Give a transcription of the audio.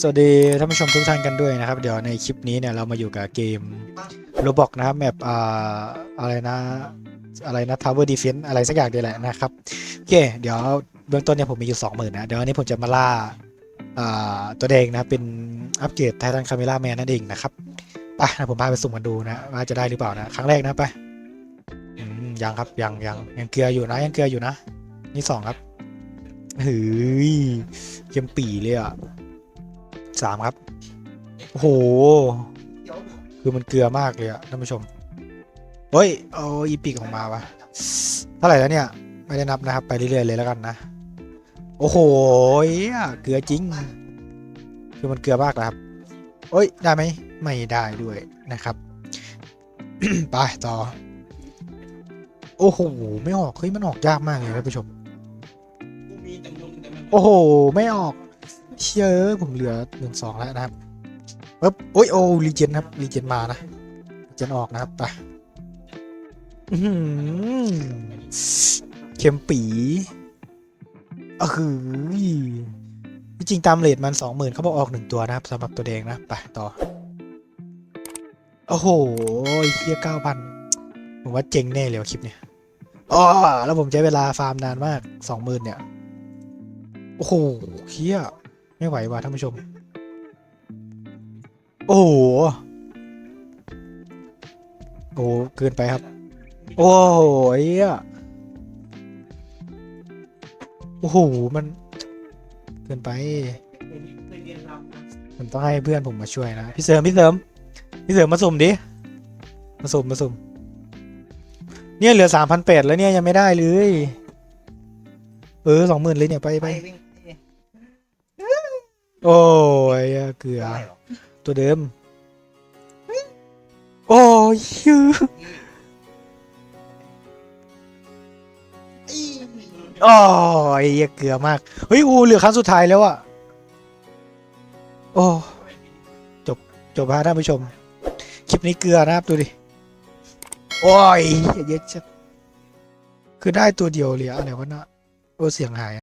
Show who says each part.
Speaker 1: สวัสดีท่านผู้ชมทุกท่านกันด้วยนะครับ เดี๋ยวในคลิปนี้เนี่ยเรามาอยู่กับเกมโรบอกนะครับแมปอ่าอะไรนะอะไรนะ Tower Defense อะไรสักอย่างเดียวแหละนะครับ โอเค เดี๋ยวเบื้องต้นเนี่ยผมมีอยู่ 20,000นะ เดี๋ยววันนี้ผมจะมาล่าอ่าตัวแดงนะเป็นอัปเกรดไททันคาเมล่าแมนนั่นเองนะครับไปนะผมพาไปสุ่มกันดูนะว่าจะได้หรือเปล่านะ ครั้งแรกนะไปยังครับยังยังยังเกลืออยู่นะยังเกลืออยู่นะ นี่สองครับเฮ้ย เกมปีเลยอะสามครับ โอ้โห คือมันเกลือมากเลยอะท่านผู้ชม เฮ้ย เอาอีพิกออกมาวะเท่าไหร่แล้วเนี่ย ไม่ได้นับนะครับ ไปเรื่อยๆเลยแล้วกันนะ โอ้โห้เกลือจริง คือมันเกลือมากนะครับเอ้ย ได้ไหมไม่ได้ด้วยนะครับ ไปต่อ โอ้โห ไม่ออก เฮ้ย มันออกยากมากเลยท่านผู้ชม โอ้โห ไม่ออกเชื่อผมเหลือหนึ่งสองแล้วนะครับปึ๊บโอ้ยโอ้รีเจนครับรีเจนมานะรีเจนออกนะครับไปเข็มปีเออคือจริงตามเลทมันสองหมื่นเขาบอกออกหนึ่งตัวนะครับสำหรับตัวแดงนะไปต่อ โอ้โหเฮียเก้าพันผมว่าเจ๋งแน่เลยว่ะคลิปเนี่ยอ๋อแล้วผมใช้เวลาฟาร์มนานมากสองหมื่นเนี่ย โอ้โหเฮียไม่ไหวว่ะท่านผู้ชม โอ้โห โอ้โหเกินไปครับ โอ้โหไอ้เหี้ยโอ้โห มัน เกินไป มันต้องให้เพื่อนผมมาช่วยนะ พี่เสริม พี่เสริม พี่เสริมมาสุ่มดิ มาสุ่มมาสุ่ม เนี่ยเหลือสามพันแปดแล้วเนี่ยยังไม่ได้เลย เออสองหมื่นเลยเนี่ยไปไปโอ้ยเกลือตัวเดิม โอ้ยชื่อโอ้ยเกลือมาก เฮ้ยอูเหลือครั้งสุดท้ายแล้วอะโอ้จบจบฮะท่านผู้ชม คลิปนี้เกลือนะครับดูดิ โอ้ยเยอะจัดคือได้ตัวเดียวเลยอะอะไรวะนะ โอ้เสียงหาย